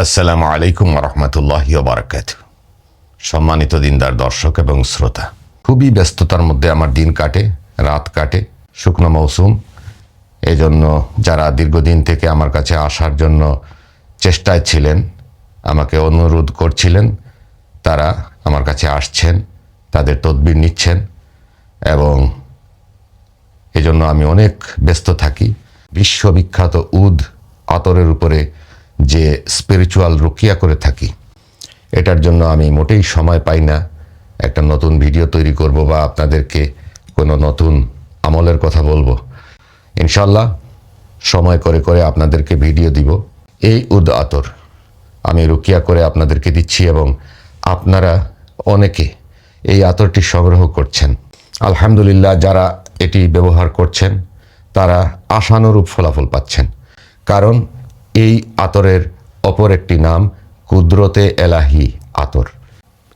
আসসালামু আলাইকুম রহমতুল্লাহ বারাকাত সম্মানিত দিনদার দর্শক এবং শ্রোতা, খুবই ব্যস্ততার মধ্যে আমার দিন কাটে, রাত কাটে, শুকনো মৌসুম। এজন্য যারা দীর্ঘদিন থেকে আমার কাছে আসার জন্য চেষ্টায় ছিলেন, আমাকে অনুরোধ করছিলেন, তারা আমার কাছে আসছেন, তাদের তদবির নিচ্ছেন এবং এজন্য আমি অনেক ব্যস্ত থাকি। বিশ্ববিখ্যাত উদ আতরের উপরে যে স্পিরিচুয়াল রুকিয়া করে থাকি। এটার জন্য আমি মোটেই সময় পাই না। একটা নতুন ভিডিও তৈরি করব বা আপনাদেরকে কোনো নতুন আমলের কথা বলব। ইনশাল্লাহ সময় করে করে আপনাদেরকে ভিডিও দিব। এই উদ আতর আমি রুকিয়া করে আপনাদেরকে দিচ্ছি এবং আপনারা অনেকে এই আতরটি সংগ্রহ করছেন। আলহামদুলিল্লাহ যারা এটি ব্যবহার করছেন, তারা আশানুরূপ ফলাফল পাচ্ছেন। কারণ এই আতরের অপর একটি নাম কুদরতে এলাহি আতর।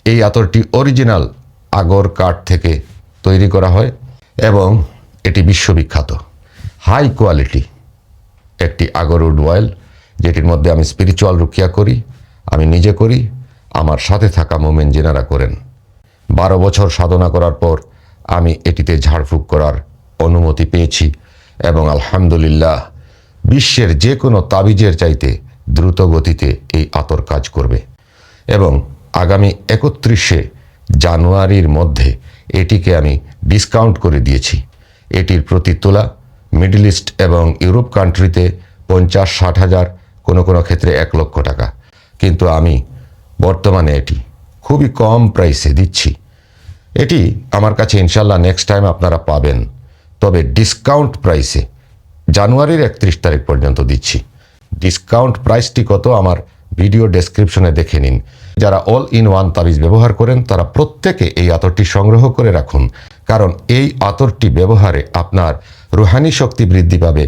এই আতরটি অরিজিনাল আগর কাঠ থেকে তৈরি করা হয় এবং এটি বিশ্ববিখ্যাত। হাই কোয়ালিটি একটি আগরউড অয়েল, যেটির মধ্যে আমি স্পিরিচুয়াল রুকিয়া করি, আমি নিজে করি, আমার সাথে থাকা মোমেন জেনারা করেন। বারো বছর সাধনা করার পর আমি এটিতে ঝাড়ফুঁক করার অনুমতি পেয়েছি এবং আলহামদুলিল্লাহ বিশ্বের যে কোনো তাবিজের চাইতে দ্রুত গতিতে এই আতর কাজ করবে। এবং আগামী একত্রিশে জানুয়ারির মধ্যে এটিকে আমি ডিসকাউন্ট করে দিয়েছি। এটির প্রতি তোলা মিডল ইস্ট এবং ইউরোপ কান্ট্রিতে পঞ্চাশ, ষাট হাজার কোনো কোনো ক্ষেত্রে এক লক্ষ টাকা। কিন্তু আমি বর্তমানে এটি খুবই কম প্রাইসে দিচ্ছি। এটি আমার কাছে ইনশাল্লাহ নেক্সট টাইম আপনারা পাবেন। তবে ডিসকাউন্ট প্রাইসে জানুয়ারির একত্রিশ তারিখ পর্যন্ত দিচ্ছি। ডিসকাউন্ট প্রাইসটি কত আমার ভিডিও ডেসক্রিপশনে দেখে নিন। যারা অল ইন ওয়ান তাবিজ ব্যবহার করেন, তারা প্রত্যেকে এই আতরটি সংগ্রহ করে রাখুন। কারণ এই আতরটি ব্যবহারে আপনার রুহানি শক্তি বৃদ্ধি পাবে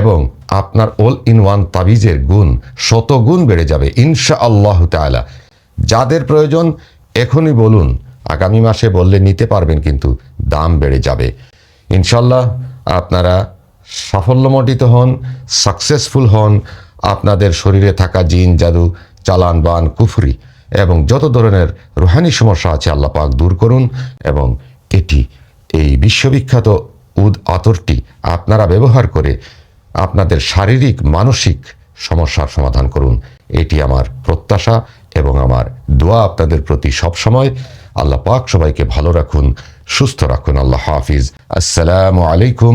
এবং আপনার অল ইন ওয়ান তাবিজের গুণ শতগুণ বেড়ে যাবে ইনশা আল্লাহ তালা যাদের প্রয়োজন, এখনই বলুন, আগামী মাসে বললে নিতে পারবেন, কিন্তু দাম বেড়ে যাবে। ইনশাল্লাহ আপনারা সাফল্যমণ্ডিত হন সাকসেসফুল হন, আপনাদের শরীরে থাকা জিন, জাদু, চালান, বান, কুফরি এবং যত ধরনের রুহানি সমস্যা আছে আল্লাহ পাক দূর করুন এবং এটি এই বিশ্ববিখ্যাত উদ আতরটি আপনারা ব্যবহার করে আপনাদের শারীরিক, মানসিক সমস্যার সমাধান করুন। এটি আমার প্রত্যাশা এবং আমার দোয়া আপনাদের প্রতি সবসময়। আল্লাহ পাক সবাইকে ভালো রাখুন, সুস্থ রাখুন। আল্লাহ হাফিজ। আসসালামু আলাইকুম।